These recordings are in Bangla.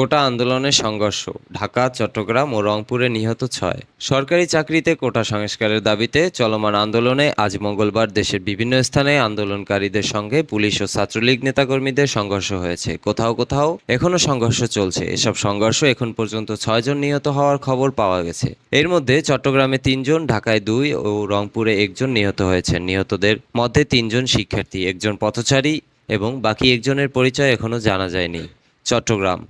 কোটা আন্দোলনের সংঘর্ষ, ঢাকা, চট্টগ্রাম ও রংপুরে নিহত ছয়। সরকারি চাকরিতে কোটা সংস্কারের দাবিতে চলমান আন্দোলনে আজ মঙ্গলবার দেশের বিভিন্ন স্থানে আন্দোলনকারীদের সঙ্গে পুলিশ ও ছাত্রলীগ নেতাকর্মীদের সংঘর্ষ হয়েছে। কোথাও কোথাও এখনও সংঘর্ষ চলছে। এসব সংঘর্ষ এখন পর্যন্ত ছয়জন নিহত হওয়ার খবর পাওয়া গেছে। এর মধ্যে চট্টগ্রামে তিনজন ঢাকায় দুই ও রংপুরে একজন নিহত হয়েছেন। নিহতদের মধ্যে তিনজন শিক্ষার্থী, একজন পথচারী এবং বাকি একজনের পরিচয় এখনও জানা যায়নি। চট্টগ্রাম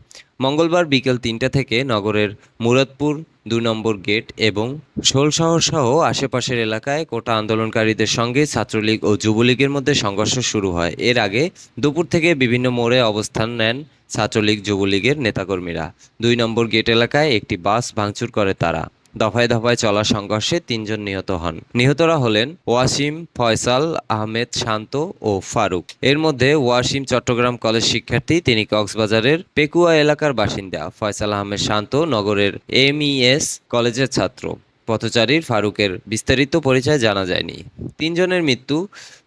মঙ্গলবার বিকেল তিনটা থেকে নগরের মুরাদপুর, দুই নম্বর গেট এবং শোলশহর সহ আশেপাশের এলাকায় কোটা আন্দোলনকারীদের সঙ্গে ছাত্রলীগ ও যুবলীগের মধ্যে সংঘর্ষ শুরু হয়। এর আগে দুপুর থেকে বিভিন্ন মোড়ে অবস্থান নেন ছাত্রলীগ, যুবলীগের নেতাকর্মীরা। দুই নম্বর গেট এলাকায় একটি বাস ভাঙচুর করে তারা। দফায় দফায় চলা সংঘর্ষে তিনজন নিহত হন। নিহতরা হলেন ওয়াসিম ফয়সাল, আহমেদ শান্ত ও ফারুক। এর মধ্যে ওয়াসিম চট্টগ্রাম কলেজ শিক্ষার্থী, তিনি কক্সবাজারের পেকুয়া এলাকার বাসিন্দা। ফয়সাল আহমেদ শান্ত নগরের এমইএস কলেজের ছাত্র। পথচারীর ফারুকের বিস্তারিত পরিচয় জানা যায়নি। তিনজনের মৃত্যু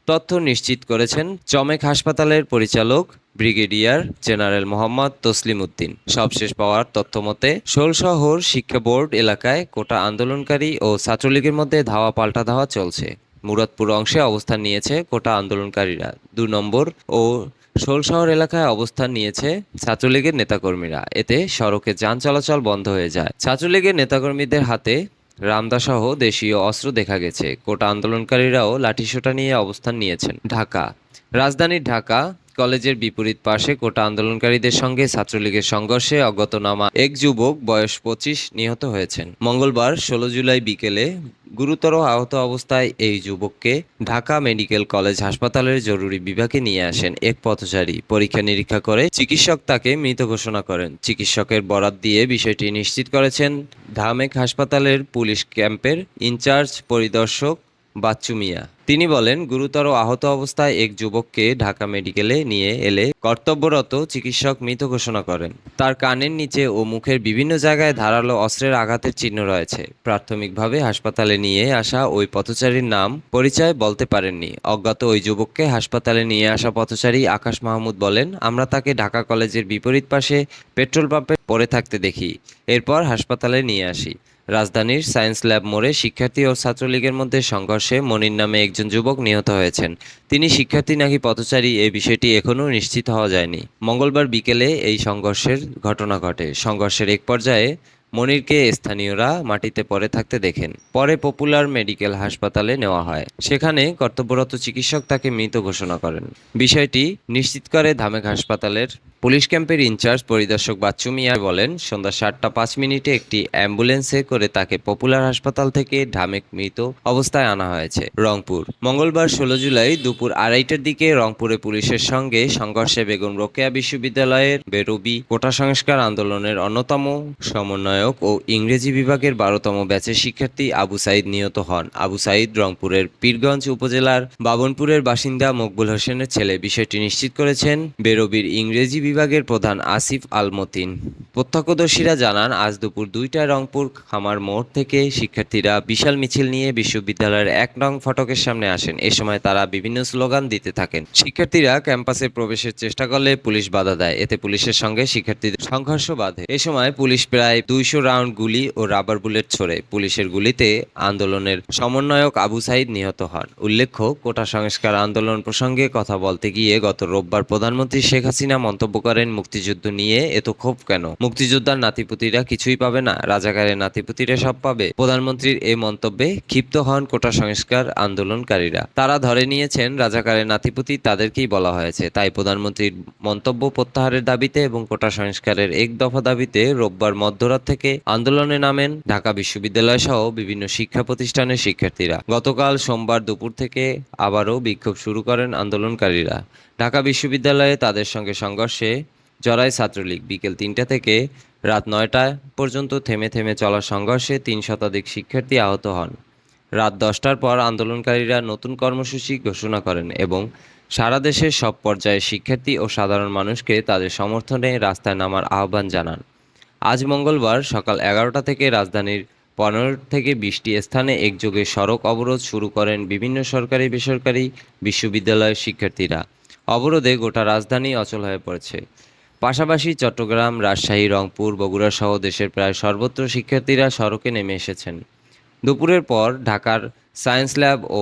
তথ্য নিশ্চিত করেছেন চমেক হাসপাতালের পরিচালক, ব্রিগেডিয়ার জেনারেল মোহাম্মদ তসলিম উদ্দিন। সবশেষ পাওয়ার তথ্য মতে শোলশহর শিক্ষা বোর্ড এলাকায় কোটা আন্দোলনকারী ও ছাত্রলীগের মধ্যে ধাওয়া পাল্টা ধাওয়া চলছে। মুরাদপুর অংশে অবস্থান নিয়েছে কোটা আন্দোলনকারীরা। দু নম্বর ও শোলশহর এলাকায় অবস্থান নিয়েছে ছাত্রলীগের নেতাকর্মীরা। এতে সড়কে যান চলাচল বন্ধ হয়ে যায়। ছাত্রলীগের নেতাকর্মীদের হাতে রামদাসহ দেশীয় অস্ত্র দেখা গেছে। কোটা আন্দোলনকারীরাও লাঠিসোটা নিয়ে অবস্থান নিয়েছেন ঢাকা। রাজধানীর ঢাকা কলেজের বিপরীত পাশে কোটা আন্দোলনকারীদের সঙ্গে ছাত্রলীগের সংঘর্ষে অজ্ঞাতনামা এক যুবক বয়স পঁচিশ নিহত হয়েছেন। মঙ্গলবার ষোলো জুলাই বিকেলে গুরুতর আহত অবস্থায় এই যুবককে ঢাকা মেডিকেল কলেজ হাসপাতালের জরুরি বিভাগে নিয়ে আসেন এক পথচারী। পরীক্ষা নিরীক্ষা করে চিকিৎসক তাকে মৃত ঘোষণা করেন। চিকিৎসকের বরাত দিয়ে বিষয়টি নিশ্চিত করেছেন ঢামেক হাসপাতালের পুলিশ ক্যাম্পের ইনচার্জ পরিদর্শক বাচ্চু মিয়া। তিনি বলেন, গুরুতর আহত অবস্থায় এক যুবককে ঢাকা মেডিকেলে নিয়ে এলে কর্তব্যরত চিকিৎসক মৃত ঘোষণা করেন। তার কানের নিচে ও মুখের বিভিন্ন জায়গায় ধারালো অস্ত্রের আঘাতের চিহ্ন রয়েছে। প্রাথমিকভাবে হাসপাতালে নিয়ে আসা ওই পথচারীর নাম পরিচয় বলতে পারেননি। অজ্ঞাত ওই যুবককে হাসপাতালে নিয়ে আসা পথচারী আকাশ মাহমুদ বলেন, আমরা তাকে ঢাকা কলেজের বিপরীত পাশে পেট্রোল পাম্পে পড়ে থাকতে দেখি। এরপর হাসপাতালে নিয়ে আসি। রাজধানীর সায়েন্স ল্যাব মোড়ে শিক্ষার্থী ও ছাত্রলীগের মধ্যে সংঘর্ষে মনির নামে একজন যুবক নিহত হয়েছেন। তিনি শিক্ষার্থী নাকি পথচারী এই বিষয়টি এখনও নিশ্চিত হওয়া যায়নি। মঙ্গলবার বিকেলে এই সংঘর্ষের ঘটনা ঘটে। সংঘর্ষের এক পর্যায়ে মনিরকে স্থানীয়রা মাটিতে পড়ে থাকতে দেখেন। পরে পপুলার মেডিকেল হাসপাতালে নেওয়া হয়। সেখানে কর্তব্যরত চিকিৎসক তাকে মৃত ঘোষণা করেন। বিষয়টি নিশ্চিত করে ধামেক হাসপাতালের পুলিশ ক্যাম্পের ইনচার্জ পরিদর্শক বাচ্চু মিয়া বলেন, সন্ধ্যা সাতটা পাঁচ মিনিটে একটি অ্যাম্বুলেন্সে করে তাকে পপুলার হাসপাতাল থেকে ঢামেক মৃত অবস্থায় আনা হয়েছে রংপুর। মঙ্গলবার ষোলো জুলাই দুপুর আড়াইটার দিকে রংপুরে পুলিশের সঙ্গে সংঘর্ষে বেগম রোকেয়া বিশ্ববিদ্যালয়ের বেরবি কোটা সংস্কার আন্দোলনের অন্যতম সমন্বয়ক ও ইংরেজি বিভাগের বারোতম ব্যাচের শিক্ষার্থী আবু সাইদ নিহত হন। আবু সাইদ রংপুরের পীরগঞ্জ উপজেলার বাবনপুরের বাসিন্দা মকবুল হোসেনের ছেলে। বিষয়টি নিশ্চিত করেছেন বেরবির ইংরেজি বিভাগের প্রধান আসিফ আল মতিন প্রত্যক্ষদর্শীরা জানান, আজ দুপুর দুইটায় রংপুর খামার মোড় থেকে শিক্ষার্থীরা বিশাল মিছিল নিয়ে বিশ্ববিদ্যালয়ের এক নং ফটকের সামনে আসেন। এ সময় তারা বিভিন্ন স্লোগান দিতে থাকেন। শিক্ষার্থীরা ক্যাম্পাসে প্রবেশের চেষ্টা করলে পুলিশ বাধা দেয়। এতে পুলিশের সঙ্গে শিক্ষার্থীদের সংঘর্ষ বাধে। এ সময় পুলিশ প্রায় দুইশো রাউন্ড গুলি ও রাবার বুলেট ছোড়ে পুলিশের গুলিতে আন্দোলনের সমন্বয়ক আবু সাইদ নিহত হন। উল্লেখ্য, কোটা সংস্কার আন্দোলন প্রসঙ্গে কথা বলতে গিয়ে গত রোববার প্রধানমন্ত্রী শেখ হাসিনা মন্তব্য করেন, মুক্তিযুদ্ধ নিয়ে এত ক্ষোভ কেন? মুক্তিযোদ্ধার নাতিপুতিরা কিছুই পাবে না, রাজাকারের নাতিপুতিরা সব পাবে। প্রধানমন্ত্রীর এই মন্তব্যে ক্ষিপ্ত হন কোটা সংস্কার আন্দোলনকারীরা। তারা ধরে নিয়েছেন, রাজাকারের নাতিপুতি তাদেরকেই বলা হয়েছে। তাই প্রধানমন্ত্রীর মন্তব্য প্রত্যাহারের দাবিতে এবং কোটা সংস্কারের এক দফা দাবিতে রোববার মধ্যরাত থেকে আন্দোলনে নামেন ঢাকা বিশ্ববিদ্যালয় সহ বিভিন্ন শিক্ষা প্রতিষ্ঠানের শিক্ষার্থীরা। গতকাল সোমবার দুপুর থেকে আবারও বিক্ষোভ শুরু করেন আন্দোলনকারীরা। ঢাকা বিশ্ববিদ্যালয়ে তাদের সঙ্গে সংঘর্ষে জড়ায় ছাত্রলীগ বিকেল তিনটা থেকে রাত নয়টা পর্যন্ত থেমে থেমে চলা সংঘর্ষে তিন শতাধিক শিক্ষার্থী আহত হন। রাত দশটার পর আন্দোলনকারীরা নতুন কর্মসূচি ঘোষণা করেন এবং সারা দেশের সব পর্যায়ে শিক্ষার্থী ও সাধারণ মানুষকে তাদের সমর্থনে রাস্তায় নামার আহ্বান জানান। আজ মঙ্গলবার সকাল এগারোটা থেকে রাজধানীর পনেরো থেকে বিশটি স্থানে একযোগে সড়ক অবরোধ শুরু করেন বিভিন্ন সরকারি, বেসরকারি বিশ্ববিদ্যালয়ের শিক্ষার্থীরা। অবরোধে গোটা রাজধানী অচল হয়ে পড়েছে। পাশাপাশি চট্টগ্রাম, রাজশাহী, রংপুর, বগুড়া সহ দেশের প্রায় সর্বত্র শিক্ষার্থীরা সড়কে নেমে এসেছেন। দুপুরের পর ঢাকার সায়েন্স ল্যাব ও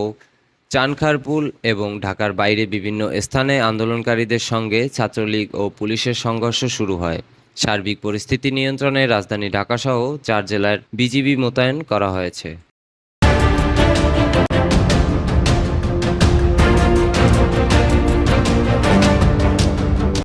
চানখারপুল এবং ঢাকার বাইরে বিভিন্ন স্থানে আন্দোলনকারীদের সঙ্গে ছাত্রলীগ ও পুলিশের সংঘর্ষ শুরু হয়। সার্বিক পরিস্থিতি নিয়ন্ত্রণে রাজধানী ঢাকাসহ চার জেলার বিজিবি মোতায়েন করা হয়েছে।